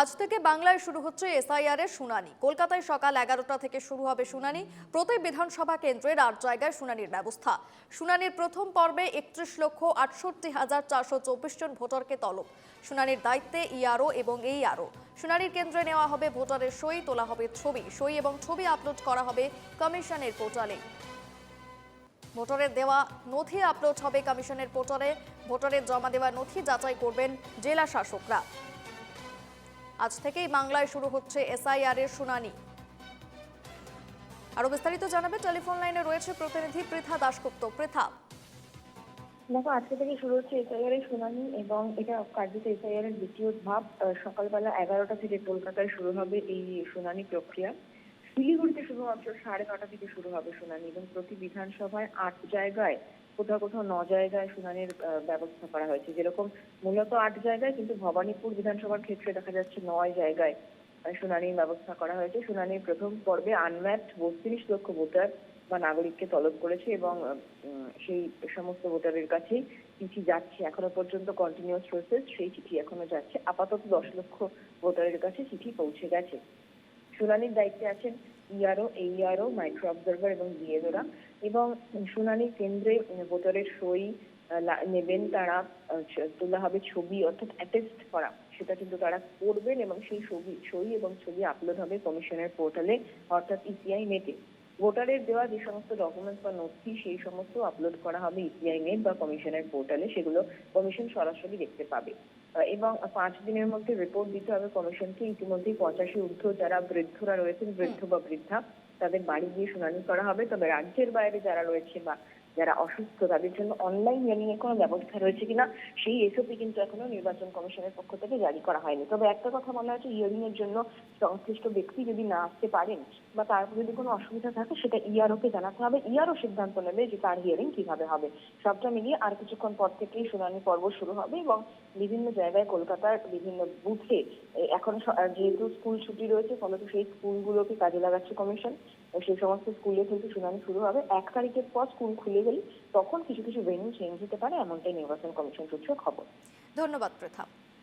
আজ থেকে বাংলায় শুরু হচ্ছে এসআইআর এর শুনানি। কলকাতায় সকাল এগারোটা থেকে শুরু হবে শুনানি। প্রতি বিধানসভা কেন্দ্রের আট জায়গায় শুনানির ব্যবস্থা। শুনানির প্রথম পর্বে একত্রিশ লক্ষ আটষট্টি হাজার চারশো চব্বিশ জন ভোটারকে তলব। শুনানির দায়িত্বে ইআরও এবং এইআরও। শুনানির কেন্দ্রে নেওয়া হবে ভোটারের সই, তোলা হবে ছবি। সই এবং ছবি আপলোড করা হবে কমিশনের পোর্টালে। ভোটারের দেওয়া নথি আপলোড হবে কমিশনের পোর্টালে। ভোটারের জমা দেওয়া নথি যাচাই করবেন জেলা শাসকরা। আজ থেকেই বাংলায় শুরু হচ্ছে এসআইআর এর শুনানি। আরও বিস্তারিত জানাবে টেলিফোন লাইনে রয়েছে প্রতিনিধি পৃথা দাশগুপ্ত। পৃথা। দেখো, আজকে থেকে শুরু হচ্ছে এসআইআর এর শুনানি এবং এটা কার্যত এসআইআর এর দ্বিতীয় ধাপ। সকালবেলা এগারোটা থেকে কলকাতায় শুরু হবে এই শুনানি প্রক্রিয়া। শিলিগুড়িতে শুধুমাত্র সাড়ে নটা থেকে শুরু হবে শুনানি এবং প্রতি বিধানসভায় আট জায়গায় কোথাও কোথাও ন জায়গায় শুনানির ব্যবস্থা করা হয়েছে। যেরকম মূলত আট জায়গায়, কিন্তু ভবানীপুর বিধানসভার ক্ষেত্রে দেখা যাচ্ছে নয় জায়গায় শুনানির ব্যবস্থা করা হয়েছে। শুনানির প্রথম পর্বে আনম্যাপড বত্রিশ লক্ষ ভোটার বা নাগরিককে তলব করেছে এবং সেই সমস্ত ভোটারের কাছেই চিঠি যাচ্ছে। এখনও পর্যন্ত কন্টিনিউয়াস প্রসেস সেই চিঠি এখনও যাচ্ছে। আপাতত দশ লক্ষ ভোটারের কাছে চিঠি পৌঁছে গেছে। শুনানির দায়িত্বে আছেন ইআরও এইআরও মাইক্রো অবজারভার এবং বিএলওরা এবং শুনানি কেন্দ্রে ভোটারের সই নেবেন তারা তোলা হবে ছবি, অর্থাৎ অ্যাটেস্ট করা। সেটা কিন্তু তারা করবেন এবং সেই ছবি, সই এবং ছবি আপলোড হবে কমিশনের পোর্টালে অর্থাৎ ইসিআই নেটে ভোটারের দেওয়া যে সমস্ত ডকুমেন্টস বা নথি সেই সমস্ত আপলোড করা হবে ইপিআই নেট বা কমিশনের পোর্টালে সেগুলো কমিশন সরাসরি দেখতে পাবে। এবং পাঁচ দিনের মধ্যে রিপোর্ট দিতে হবে কমিশনকে ইতিমধ্যেই পঁচাশি ঊর্ধ্ব যারা বৃদ্ধরা রয়েছেন, বৃদ্ধ বা বৃদ্ধা, তাদের বাড়ি গিয়ে শুনানি করা হবে। তবে রাজ্যের বাইরে যারা রয়েছে বা যারা অসুস্থ, তাদের জন্য অনলাইন হিয়ারিং এর কোনো ব্যবস্থা রয়েছে কিনা, সেই এসওপি কিন্তু এখনও নির্বাচন কমিশনের পক্ষ থেকে জারি করা হয়নি। তবে একটা কথা বলা হচ্ছে হিয়ারিং এর জন্য সংশ্লিষ্ট ব্যক্তি যদি না আসতে পারেন বা তার যদি কোনো অসুবিধা থাকে, সেটা ইআরও কে জানাতে হবে। ইআরও সিদ্ধান্ত নেবে যে তার হিয়ারিং কীভাবে হবে। সবটা মিলিয়ে আর কিছুক্ষণ পর থেকেই শুনানি পর্ব শুরু হবে এবং বিভিন্ন জায়গায় কলকাতার বিভিন্ন বুথে এখন যেহেতু স্কুল ছুটি রয়েছে, ফলত সেই স্কুলগুলোকে কাজে লাগাচ্ছে কমিশন। সেই সমস্ত স্কুলে কিন্তু শুনানি শুরু হবে। এক তারিখের পর স্কুল খুলে তখন কিছু কিছু ভেন্যু চেঞ্জ হতে পারে এমনটাই নির্বাচন কমিশন সূত্রে খবর। ধন্যবাদ পৃথা